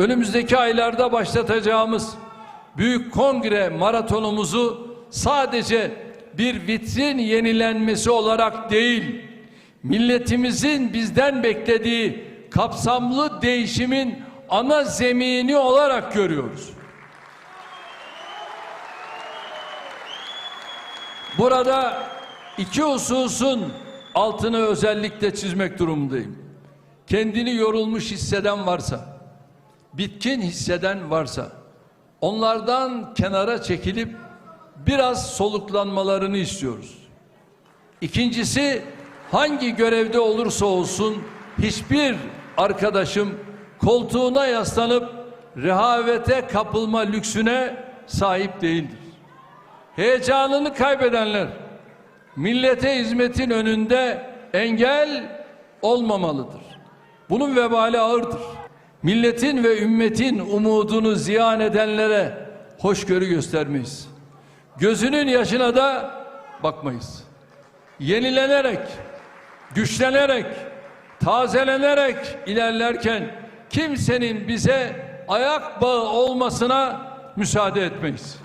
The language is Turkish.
önümüzdeki aylarda başlatacağımız büyük kongre maratonumuzu sadece bir vitrin yenilenmesi olarak değil, milletimizin bizden beklediği kapsamlı değişimin ana zemini olarak görüyoruz. Burada iki hususun altını özellikle çizmek durumundayım. Kendini yorulmuş hisseden varsa, bitkin hisseden varsa, onlardan kenara çekilip biraz soluklanmalarını istiyoruz. İkincisi hangi görevde olursa olsun hiçbir arkadaşım koltuğuna yaslanıp rehavete kapılma lüksüne sahip değildir. Heyecanını kaybedenler millete hizmetin önünde engel olmamalıdır. Bunun vebali ağırdır. Milletin ve ümmetin umudunu ziyan edenlere hoşgörü göstermeyiz. Gözünün yaşına da bakmayız. Yenilenerek, güçlenerek, tazelenerek ilerlerken kimsenin bize ayak bağı olmasına müsaade etmeyiz.